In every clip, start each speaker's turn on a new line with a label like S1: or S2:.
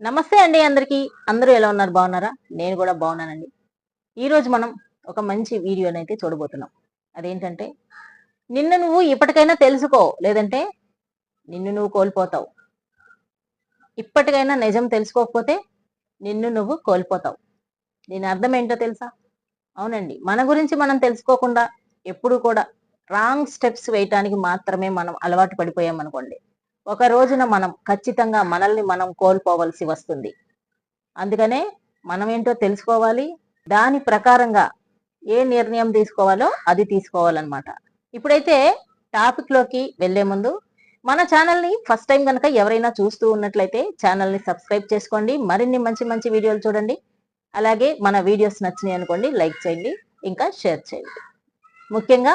S1: నమస్తే అండి అందరికీ. అందరూ ఎలా ఉన్నారు? బాగున్నారా? నేను కూడా బాగున్నానండి. ఈరోజు మనం ఒక మంచి వీడియోని అయితే చూడబోతున్నాం. అదేంటంటే నిన్ను నువ్వు ఇప్పటికైనా తెలుసుకో. లేదంటే నిన్ను నువ్వు కోల్పోతావు. ఇప్పటికైనా నిజం తెలుసుకోకపోతే నిన్ను నువ్వు కోల్పోతావు. దీని అర్థం ఏంటో తెలుసా? అవునండి. మన గురించి మనం తెలుసుకోకుండా ఎప్పుడు కూడా రాంగ్ స్టెప్స్ వేయటానికి మాత్రమే మనం అలవాటు పడిపోయాం అనుకోండి ఒక రోజున మనం ఖచ్చితంగా మనల్ని మనం కోల్పోవలసి వస్తుంది. అందుకనే మనం ఏంటో తెలుసుకోవాలి. దాని ప్రకారంగా ఏ నిర్ణయం తీసుకోవాలో అది తీసుకోవాలన్నమాట. ఇప్పుడైతే టాపిక్లోకి వెళ్ళే ముందు మన ఛానల్ని ఫస్ట్ టైం కనుక ఎవరైనా చూస్తూ ఉన్నట్లయితే ఛానల్ని సబ్స్క్రైబ్ చేసుకోండి. మరిన్ని మంచి మంచి వీడియోలు చూడండి. అలాగే మన వీడియోస్ నచ్చినాయి అనుకోండి లైక్ చేయండి. ఇంకా షేర్ చేయండి. ముఖ్యంగా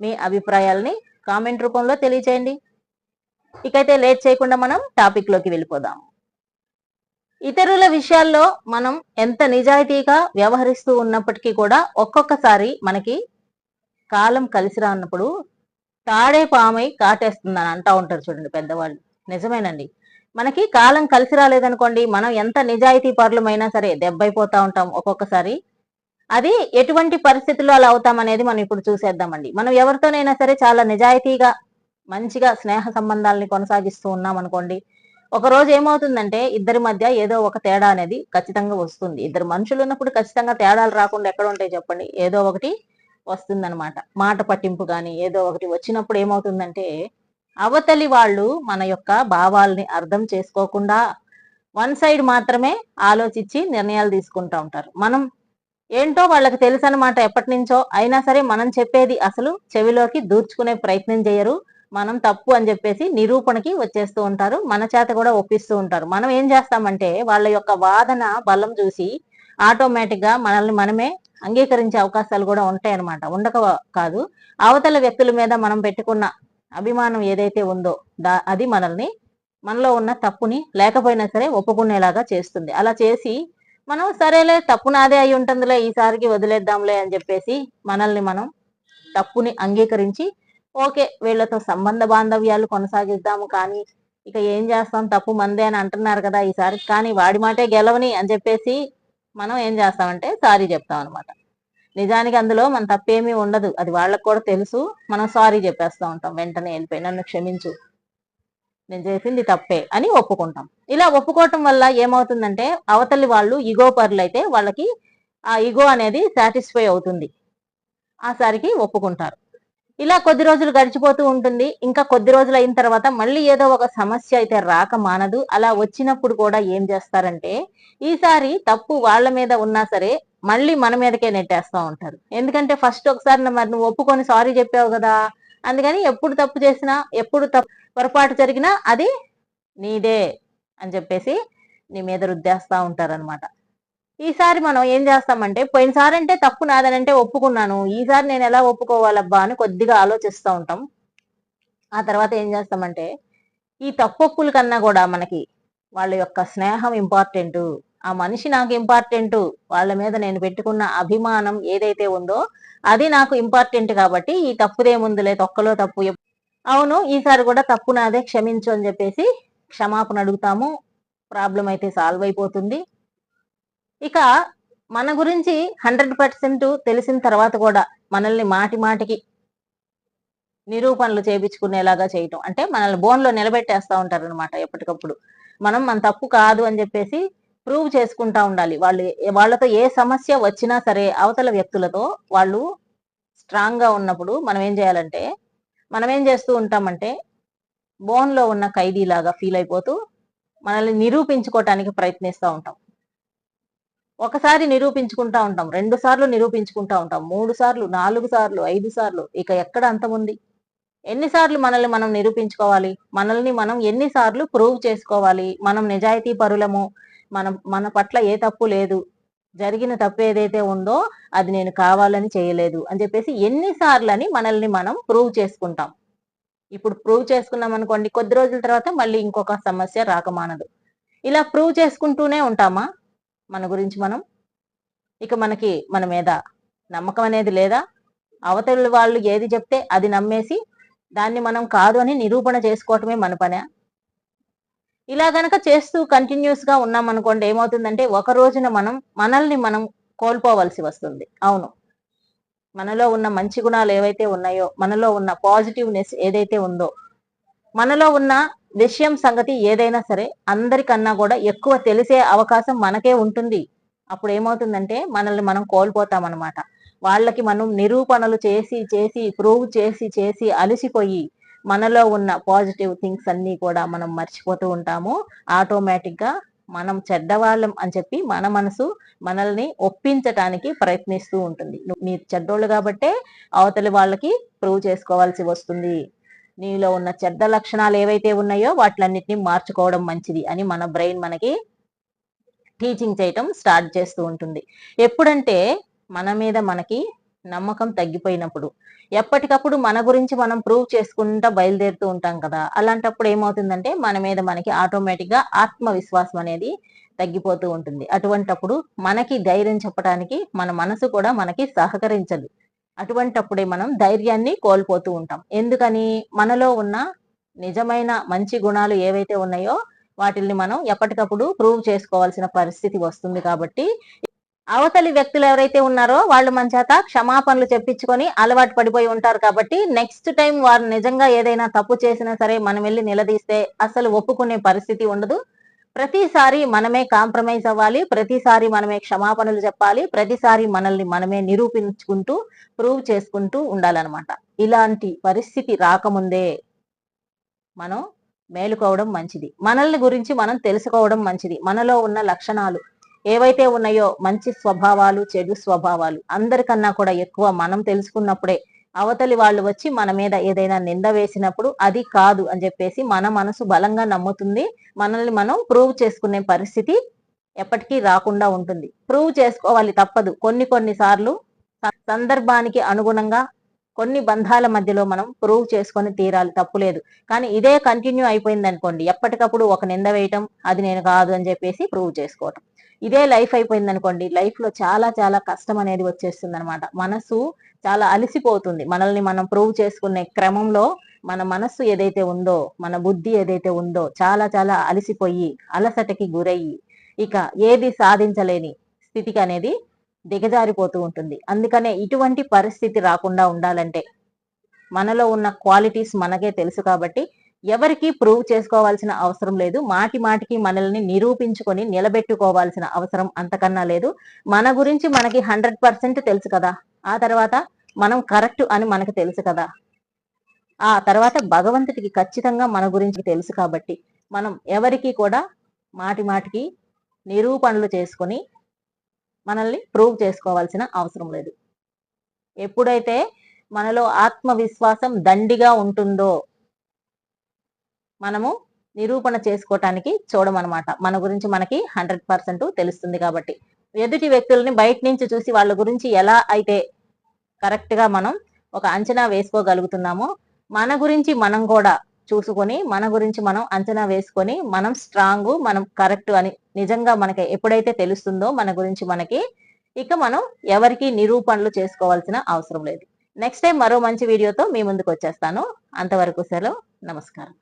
S1: మీ అభిప్రాయాలని కామెంట్ రూపంలో తెలియచేయండి. ఇకైతే లేట్ చేయకుండా మనం టాపిక్లోకి వెళ్ళిపోదాం. ఇతరుల విషయాల్లో మనం ఎంత నిజాయితీగా వ్యవహరిస్తూ ఉన్నప్పటికీ కూడా ఒక్కొక్కసారి మనకి కాలం కలిసి రానప్పుడు తాడే పామై కాటేస్తుందని అంటా ఉంటారు చూడండి పెద్దవాళ్ళు. నిజమేనండి. మనకి కాలం కలిసి రాలేదనుకోండి మనం ఎంత నిజాయితీ పరులమైనా సరే దెబ్బైపోతా ఉంటాం ఒక్కొక్కసారి. అది ఎటువంటి పరిస్థితుల్లో అలా అవుతాం అనేది మనం ఇప్పుడు చూసేద్దామండి. మనం ఎవరితోనైనా సరే చాలా నిజాయితీగా మంచిగా స్నేహ సంబంధాలని కొనసాగిస్తూ ఉన్నాం అనుకోండి ఒక రోజు ఏమవుతుందంటే ఇద్దరి మధ్య ఏదో ఒక తేడా అనేది ఖచ్చితంగా వస్తుంది. ఇద్దరు మనుషులు ఉన్నప్పుడు ఖచ్చితంగా తేడాలు రాకుండా ఎక్కడ ఉంటాయి చెప్పండి? ఏదో ఒకటి వస్తుందన్నమాట. మాట పట్టింపు కానీ ఏదో ఒకటి వచ్చినప్పుడు ఏమవుతుందంటే అవతలి వాళ్ళు మన యొక్క భావాల్ని అర్థం చేసుకోకుండా వన్ సైడ్ మాత్రమే ఆలోచించి నిర్ణయాలు తీసుకుంటూ ఉంటారు. మనం ఏంటో వాళ్ళకి తెలుసు అనమాట ఎప్పటి నుంచో అయినా సరే మనం చెప్పేది అసలు చెవిలోకి దూర్చుకునే ప్రయత్నం చేయరు. మనం తప్పు అని చెప్పేసి నిరూపణకి వచ్చేస్తూ ఉంటారు. మన చేత కూడా ఒప్పిస్తూ ఉంటారు. మనం ఏం చేస్తామంటే వాళ్ళ యొక్క వాదన బలం చూసి ఆటోమేటిక్గా మనల్ని మనమే అంగీకరించే అవకాశాలు కూడా ఉంటాయి అనమాట ఉండక కాదు. అవతల వ్యక్తుల మీద మనం పెట్టుకున్న అభిమానం ఏదైతే ఉందో దా అది మనల్ని మనలో ఉన్న తప్పుని లేకపోయినా సరే ఒప్పుకునేలాగా చేస్తుంది. అలా చేసి మనం సరేలే తప్పు నాదే అయి ఉంటుందిలే ఈసారికి వదిలేద్దాంలే అని చెప్పేసి మనల్ని మనం తప్పుని అంగీకరించి ఓకే వీళ్ళతో సంబంధ బాంధవ్యాలు కొనసాగిద్దాము కానీ ఇక ఏం చేస్తాం? తప్పు మందే అని అంటున్నారు కదా ఈసారి. కానీ వాడి మాటే గెలవని అని చెప్పేసి మనం ఏం చేస్తామంటే సారీ చెప్తాం అనమాట నిజానికి అందులో మన తప్పేమీ ఉండదు. అది వాళ్ళకు కూడా తెలుసు. మనం సారీ చెప్పేస్తా ఉంటాం. వెంటనే వెళ్ళిపోయి నన్ను క్షమించు. నేను చేసింది తప్పే అని ఒప్పుకుంటాం. ఇలా ఒప్పుకోవటం వల్ల ఏమవుతుందంటే అవతలి వాళ్ళు ఇగో పరులు అయితే వాళ్ళకి ఆ ఇగో అనేది సాటిస్ఫై అవుతుంది. ఆ సారికి ఒప్పుకుంటారు. ఇలా కొద్ది రోజులు గడిచిపోతూ ఉంటుంది. ఇంకా కొద్ది రోజులు అయిన తర్వాత మళ్ళీ ఏదో ఒక సమస్య అయితే రాక మానదు. అలా వచ్చినప్పుడు కూడా ఏం చేస్తారంటే ఈసారి తప్పు వాళ్ళ మీద ఉన్నా సరే మళ్ళీ మన మీదకే నెట్టేస్తూ ఉంటారు. ఎందుకంటే ఫస్ట్ ఒకసారి మరి నువ్వు ఒప్పుకొని సారీ చెప్పావు కదా. అందుకని ఎప్పుడు తప్పు చేసినా ఎప్పుడు తప్పు పొరపాటు జరిగినా అది నీదే అని చెప్పేసి నీ మీద రుద్దేస్తూ ఉంటారనమాట ఈసారి మనం ఏం చేస్తామంటే పోయినసారి అంటే తప్పు నాదనంటే ఒప్పుకున్నాను. ఈసారి నేను ఎలా ఒప్పుకోవాలబ్బా అని కొద్దిగా ఆలోచిస్తూ ఉంటాం. ఆ తర్వాత ఏం చేస్తామంటే ఈ తప్పొప్పుల కన్నా కూడా మనకి వాళ్ళ యొక్క స్నేహం ఇంపార్టెంట్. ఆ మనిషి నాకు ఇంపార్టెంట్. వాళ్ళ మీద నేను పెట్టుకున్న అభిమానం ఏదైతే ఉందో అది నాకు ఇంపార్టెంట్ కాబట్టి ఈ తప్పుదేముందులే తొక్కలో తప్పు అవును ఈసారి కూడా తప్పు నాదే క్షమించు అని చెప్పేసి క్షమాపణ అడుగుతాము. ప్రాబ్లం అయితే సాల్వ్ అయిపోతుంది. ఇక మన గురించి హండ్రెడ్ పర్సెంట్ తెలిసిన తర్వాత కూడా మనల్ని మాటి మాటికి నిరూపణలు చేయించుకునేలాగా చేయటం. అంటే మనల్ని బోన్లో నిలబెట్టేస్తూ ఉంటారు అనమాట ఎప్పటికప్పుడు. మనం మన తప్పు కాదు అని చెప్పేసి ప్రూవ్ చేసుకుంటా ఉండాలి. వాళ్ళు వాళ్ళతో ఏ సమస్య వచ్చినా సరే అవతల వ్యక్తులతో వాళ్ళు స్ట్రాంగ్గా ఉన్నప్పుడు మనం ఏం చేయాలంటే మనం ఏం చేస్తూ ఉంటామంటే బోన్లో ఉన్న ఖైదీలాగా ఫీల్ అయిపోతూ మనల్ని నిరూపించుకోవటానికి ప్రయత్నిస్తూ ఉంటాం. ఒకసారి నిరూపించుకుంటా ఉంటాం రెండు సార్లు నిరూపించుకుంటా ఉంటాం మూడు సార్లు నాలుగు సార్లు ఐదు సార్లు ఇక ఎక్కడ అంతముంది ఎన్నిసార్లు మనల్ని మనం నిరూపించుకోవాలి? మనల్ని మనం ఎన్నిసార్లు ప్రూవ్ చేసుకోవాలి? మనం నిజాయితీ పరులము? మనం మన పట్ల ఏ తప్పు లేదు? జరిగిన తప్పు ఏదైతే ఉందో అది నేను కావాలని చేయలేదు అని చెప్పేసి ఎన్నిసార్లు అని మనల్ని మనం ప్రూవ్ చేసుకుంటాం. ఇప్పుడు ప్రూవ్ చేసుకున్నాం అనుకోండి కొద్ది రోజుల తర్వాత మళ్ళీ ఇంకొక సమస్య రాకమానదు ఇలా ప్రూవ్ చేసుకుంటూనే ఉంటామా? మన గురించి మనం? ఇక మనకి మన మీద నమ్మకం అనేది లేదా? అవతల వాళ్ళు ఏది చెప్తే అది నమ్మేసి దాన్ని మనం కాదు అని నిరూపణ చేసుకోవటమే మన పనే. ఇలా గనక చేస్తూ కంటిన్యూస్గా ఉన్నాం అనుకోండి ఏమవుతుందంటే ఒక రోజున మనం మనల్ని మనం కోల్పోవలసి వస్తుంది. అవును. మనలో ఉన్న మంచి గుణాలు ఏవైతే ఉన్నాయో మనలో ఉన్న పాజిటివ్నెస్ ఏదైతే ఉందో మనలో ఉన్న విషయం సంగతి ఏదైనా సరే అందరికన్నా కూడా ఎక్కువ తెలిసే అవకాశం మనకే ఉంటుంది. అప్పుడు ఏమవుతుందంటే మనల్ని మనం కోల్పోతాం అనమాట వాళ్ళకి మనం నిరూపణలు చేసి చేసి ప్రూవ్ చేసి చేసి అలసిపోయి మనలో ఉన్న పాజిటివ్ థింగ్స్ అన్నీ కూడా మనం మర్చిపోతూ ఉంటాము. ఆటోమేటిక్గా మనం చెడ్డవాళ్ళం అని చెప్పి మన మనసు మనల్ని ఒప్పించటానికి ప్రయత్నిస్తూ ఉంటుంది. మీరు చెడ్డోళ్ళు కాబట్టే అవతలి వాళ్ళకి ప్రూవ్ చేసుకోవాల్సి వస్తుంది. నీలో ఉన్న చెడ్డ లక్షణాలు ఏవైతే ఉన్నాయో వాటిలన్నిటిని మార్చుకోవడం మంచిది అని మన బ్రెయిన్ మనకి టీచింగ్ చేయటం స్టార్ట్ చేస్తూ ఉంటుంది. ఎప్పుడంటే మన మీద మనకి నమ్మకం తగ్గిపోయినప్పుడు. ఎప్పటికప్పుడు మన గురించి మనం ప్రూవ్ చేసుకుంటా బయలుదేరుతూ ఉంటాం కదా. అలాంటప్పుడు ఏమవుతుందంటే మన మీద మనకి ఆటోమేటిక్గా ఆత్మవిశ్వాసం అనేది తగ్గిపోతూ ఉంటుంది. అటువంటప్పుడు మనకి ధైర్యం చెప్పడానికి మన మనసు కూడా మనకి సహకరించదు. అటువంటప్పుడే మనం ధైర్యాన్ని కోల్పోతూ ఉంటాం. ఎందుకని? మనలో ఉన్న నిజమైన మంచి గుణాలు ఏవైతే ఉన్నాయో వాటిల్ని మనం ఎప్పటికప్పుడు ప్రూవ్ చేసుకోవాల్సిన పరిస్థితి వస్తుంది కాబట్టి అవతలి వ్యక్తులు ఎవరైతే ఉన్నారో వాళ్ళు మన చేత క్షమాపణలు చెప్పించుకొని అలవాటు పడిపోయి ఉంటారు కాబట్టి నెక్స్ట్ టైం వారు నిజంగా ఏదైనా తప్పు చేసినా సరే మనం వెళ్ళి నిలదీస్తే అసలు ఒప్పుకునే పరిస్థితి ఉండదు. ప్రతిసారి మనమే కాంప్రమైజ్ అవ్వాలి ప్రతిసారి మనమే క్షమాపణలు చెప్పాలి ప్రతిసారి మనల్ని మనమే నిరూపించుకుంటూ ప్రూవ్ చేసుకుంటూ ఉండాలన్నమాట. ఇలాంటి పరిస్థితి రాకముందే మనం మేలుకోవడం మంచిది. మనల్ని గురించి మనం తెలుసుకోవడం మంచిది. మనలో ఉన్న లక్షణాలు ఏవైతే ఉన్నాయో మంచి స్వభావాలు చెడు స్వభావాలు అందరికన్నా కూడా ఎక్కువ మనం తెలుసుకున్నప్పుడే అవతలి వాళ్ళు వచ్చి మన మీద ఏదైనా నింద వేసినప్పుడు అది కాదు అని చెప్పేసి మన మనసు బలంగా నమ్ముతుంది. మనల్ని మనం ప్రూవ్ చేసుకునే పరిస్థితి ఎప్పటికీ రాకుండా ఉంటుంది. ప్రూవ్ చేసుకోవాలి తప్పదు. కొన్ని కొన్ని సార్లు సందర్భానికి అనుగుణంగా కొన్ని బంధాల మధ్యలో మనం ప్రూవ్ చేసుకొని తీరాలి. తప్పులేదు కానీ ఇదే కంటిన్యూ అయిపోయింది అనుకోండి. ఎప్పటికప్పుడు ఒక నింద వేయటం అది నేను కాదు అని చెప్పేసి ప్రూవ్ చేసుకోవటం. ఇదే లైఫ్ అయిపోయింది అనుకోండి. లైఫ్లో చాలా చాలా కష్టం అనేది వచ్చేస్తుంది అనమాట మనసు చాలా అలసిపోతుంది. మనల్ని మనం ప్రూవ్ చేసుకునే క్రమంలో మన మనస్సు ఏదైతే ఉందో మన బుద్ధి ఏదైతే ఉందో చాలా చాలా అలసిపోయి అలసటకి గురయ్యి ఇక ఏది సాధించలేని స్థితికి అనేది దిగజారిపోతూ ఉంటుంది. అందుకనే ఇటువంటి పరిస్థితి రాకుండా ఉండాలంటే మనలో ఉన్న క్వాలిటీస్ మనకే తెలుసు కాబట్టి ఎవరికి ప్రూవ్ చేసుకోవాల్సిన అవసరం లేదు. మాటి మాటికి మనల్ని నిరూపించుకొని నిలబెట్టుకోవాల్సిన అవసరం అంతకన్నా లేదు. మన గురించి మనకి హండ్రెడ్ పర్సెంట్ తెలుసు కదా. ఆ తర్వాత మనం కరెక్ట్ అని మనకు తెలుసు కదా. ఆ తర్వాత భగవంతుడికి ఖచ్చితంగా మన గురించి తెలుసు కాబట్టి మనం ఎవరికి కూడా మాటి మాటికి నిరూపణలు చేసుకొని మనల్ని ప్రూవ్ చేసుకోవాల్సిన అవసరం లేదు. ఎప్పుడైతే మనలో ఆత్మవిశ్వాసం దండిగా ఉంటుందో మనము నిరూపణ చేసుకోవటానికి చూడమన్నమాట. మన గురించి మనకి హండ్రెడ్ పర్సెంట్ తెలుస్తుంది కాబట్టి. ఎదుటి వ్యక్తుల్ని బయట నుంచి చూసి వాళ్ళ గురించి ఎలా అయితే కరెక్ట్గా మనం ఒక అంచనా వేసుకోగలుగుతున్నామో. మన గురించి మనం కూడా చూసుకొని మన గురించి మనం అంచనా వేసుకొని మనం స్ట్రాంగ్ మనం కరెక్ట్ అని నిజంగా మనకి ఎప్పుడైతే తెలుస్తుందో మన గురించి మనకి ఇక మనం ఎవరికి నిరూపణలు చేసుకోవాల్సిన అవసరం లేదు. నెక్స్ట్ టైం మరో మంచి వీడియోతో మీ ముందుకు వచ్చేస్తాను. అంతవరకు సెలవు. నమస్కారం.